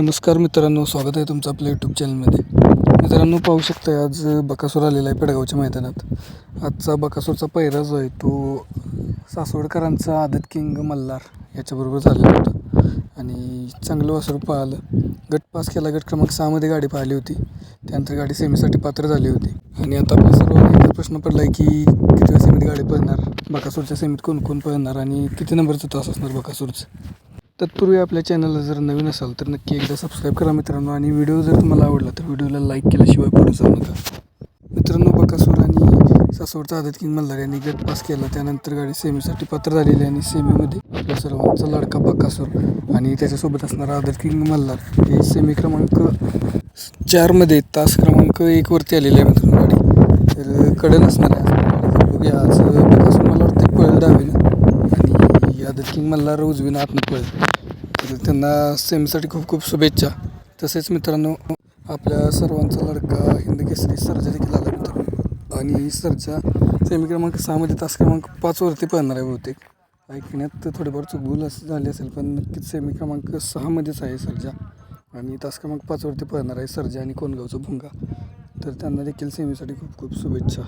नमस्कार मित्रांनो स्वागत आहे तुमचं आपल्या यूट्यूब चॅनलमध्ये मित्रांनो पाहू शकता आज बकासूर आलेला आहे पेडगावच्या मैदानात. आजचा बकासूरचा पहिरा जो आहे तो सासवडकरांचा आदत किंग मल्हार याच्याबरोबर झालेला होता. आणि चांगलं वासरू पाहिलं. गट पास केला गट क्रमांक सहामध्ये गाडी पाहिली होती. त्यानंतर गाडी सेमीसाठी पात्र झाली होती. आणि आता आपल्या सर्वांना प्रश्न पडला आहे की किती सेमीत गाडी पळणार? बकासूरच्या सेमीत कोण कोण पळणार? आणि किती नंबरचं तास असणार बकासूरचं? तत्पूर्वी आपल्या चॅनलला जर नवीन असाल तर नक्की एकदा सबस्क्राईब करा मित्रांनो. आणि व्हिडिओ जर तुम्हाला आवडला तर व्हिडिओला लाईक केल्याशिवाय पुढे जाऊ नका. मित्रांनो बकासूर आणि सासवडचा आदत किंग मल्हार यांनी गट पास केला. त्यानंतर गाडी सेमीसाठी पात्र झालेली आणि सेमीमध्ये आपल्या सर्वांचा लाडका बकासूर आणि त्याच्यासोबत असणारा आदत किंग मल्हार हे सेमी क्रमांक चारमध्ये तास क्रमांक एकवरती आलेले आहे मित्रांनो गाडी. तर कडे नसणार आहे आज बघूया आज बकासूर मला वाटतं पळेल डावीनं आणि आदत किंग मल्हार उजवीनं आतनं पळेल त्यांना सेमीसाठी खूप खूप शुभेच्छा. तसेच मित्रांनो आपल्या सर्वांचा लडका हिंद केसरी सर्जा देखील आला मित्रांनो. आणि सर्जा सेमी क्रमांक सहामध्ये तास क्रमांक पाचवरती पळणार आहे बहुतेक. ऐकण्यात थोडेफार चुकबुल असं झाली असेल पण नक्कीच सेमी क्रमांक सहामध्येच आहे सर्जा. आणि तास क्रमांक पाचवरती पळणार आहे सर्जा आणि कोणगावचा भुंगा. तर त्यांना देखील सेमीसाठी खूप खूप शुभेच्छा.